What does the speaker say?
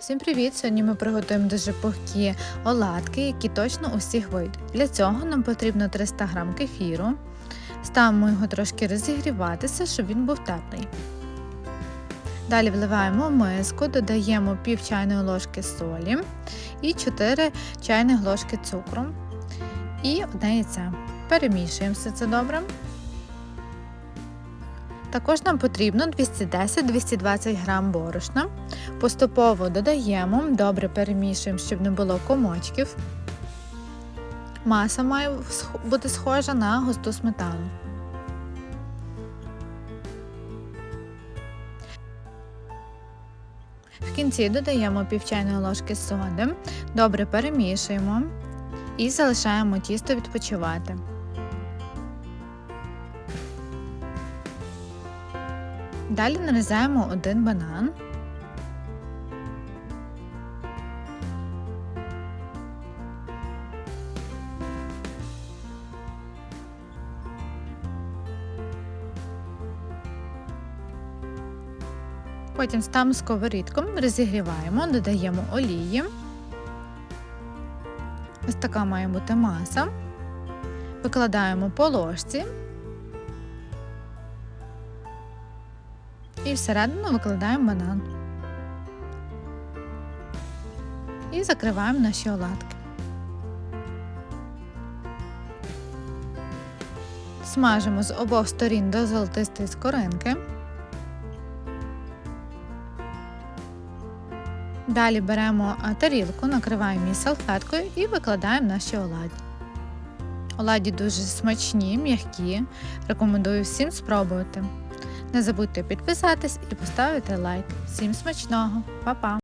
Всім привіт! Сьогодні ми приготуємо дуже пухкі оладки, які точно у всіх вийдуть. Для цього нам потрібно 300 г кефіру. Ставимо його трошки розігріватися, щоб він був теплий. Далі вливаємо в миску, додаємо пів чайної ложки солі і 4 чайних ложки цукру і одне яйце. Перемішуємо все це добре. Також нам потрібно 210-220 г борошна. Поступово додаємо, добре перемішуємо, щоб не було комочків. Маса має бути схожа на густу сметану. В кінці додаємо пів чайної ложки соди, добре перемішуємо і залишаємо тісто відпочивати. Далі нарізаємо один банан. Потім ставимо сковорідку, розігріваємо, додаємо олії. Ось така має бути маса. Викладаємо по ложці. І всередину викладаємо банан. І закриваємо наші оладки. Смажимо з обох сторін до золотистої скоринки. Далі беремо тарілку, накриваємо її салфеткою і викладаємо наші оладі. Оладі дуже смачні, м'які. Рекомендую всім спробувати. Не забудьте підписатись і поставити лайк. Всім смачного, Па-па!